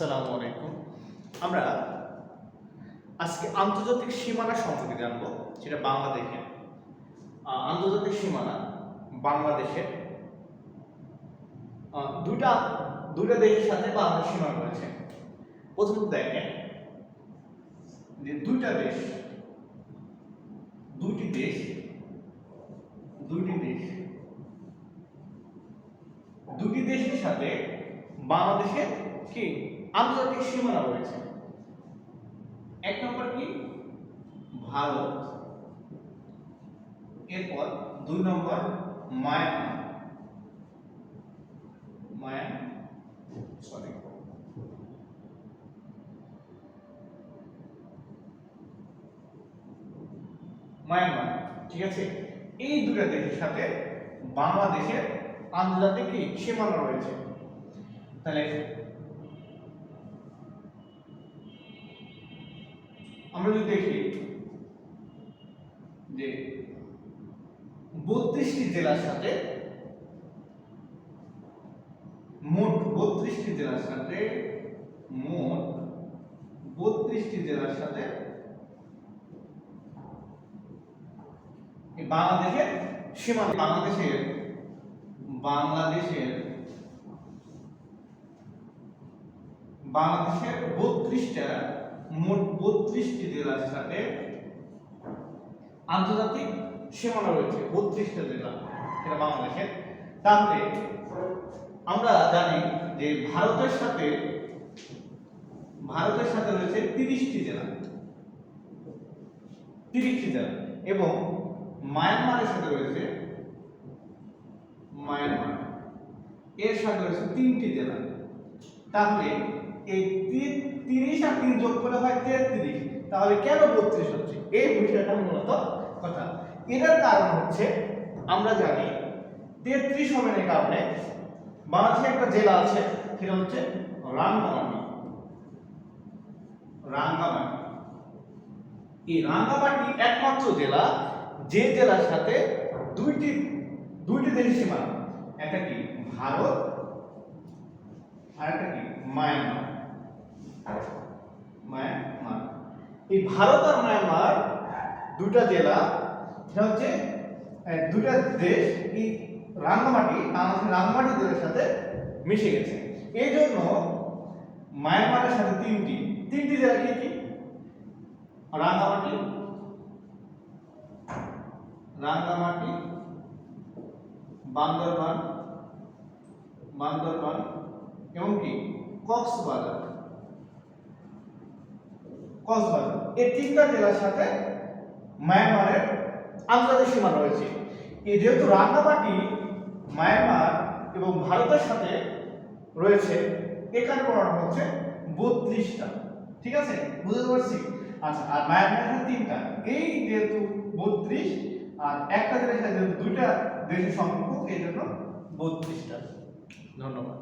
আসসালামু আলাইকুম। আমরা আজকে আন্তর্জাতিক সীমানা সম্পর্কে জানব সেটা বাংলাদেশের আহ, আন্তর্জাতিক সীমানা বাংলাদেশের দুটা দুটা দেশের সাথে বাংলাদেশ সীমানা রয়েছে। প্রথমত দেখেন যে দুইটা দেশ দুইটি দেশ দুইটি দেশ দুটি দেশের সাথে বাংলাদেশের কি আন্তর্জাতিক সীমানা রয়েছে এক নম্বর কি? ভারত এরপর দুই নম্বর মায়ানমার মায়ান মায়ানমার ঠিক আছে? এই দুটো দেশের সাথে বাংলাদেশের আন্তর্জাতিক সীমানা রয়েছে। তাহলে আমরা যদি দেখি যে বত্রিশটি জেলার সাথে মোট বত্রিশটি জেলার সাথে মোট বত্রিশটি জেলার সাথে বাংলাদেশের সীমানা বাংলাদেশের বাংলাদেশের বাংলাদেশের বত্রিশটা মোট বত্রিশটি জেলার সাথে। আন্তর্জাতিক সীমানা রয়েছে, বত্রিশটা জেলা সেটা বাংলাদেশের। তাহলে আমরা জানি যে ভারতের সাথে ভারতের সাথে রয়েছে তিরিশটি জেলা। তিরিশটি জেলা। এবং মায়ানমারের সাথে রয়েছে, মায়ানমার। এর সাথে রয়েছে তিনটি জেলা। তাহলে এই তিরিশ আর তিন যোগ করে হয় তেত্রিশ। তাহলে কেন বত্রিশ হচ্ছে? এই বিষয়টা মূলত কথা। এটার কারণ হচ্ছে, আমরা জানি তেত্রিশ হবে না কারণে বাংলাদেশে একটা জেলা আছে, সেটা হচ্ছে রাঙ্গামাটি। রাঙ্গামাটি। এই রাঙ্গামাটি একমাত্র জেলা, যে জেলার সাথে দুইটি দুইটি দেশের সীমানা একটা কি? ভারত আর একটা কি? মায়ানমার। মায়ানমার। এই ভারত আর মায়ানমার দুটা জেলা, সেটা হচ্ছে দুটা দেশ, এই রাঙ্গামাটি রাঙ্গামাটি জেলার সাথে মিশে গেছে। এই জন্য মায়ানমারের সাথে তিনটি। তিনটি জেলা কি কি? রাঙ্গামাটি রাঙ্গামাটি বান্দরবান বান্দরবান এবং কি কক্সবাজার। কক্সবাজার। এই তিনটা জেলার সাথে মায়ানমারের আন্তর্জাতিক সীমা রয়েছে। এই যেহেতু রাঙ্গামাটি মায়ানমার এবং ভারতের সাথে রয়েছে এখানে পড়ানো হচ্ছে বত্রিশটা। ঠিক আছে? বুঝতে পারছি? আচ্ছা আর মায়ানমারের তিনটা। এই যেহেতু বত্রিশ, আর একটা দেশের যেহেতু দুইটা দেশের সম্পর্ক এই জন্য বত্রিশটা। ধন্যবাদ।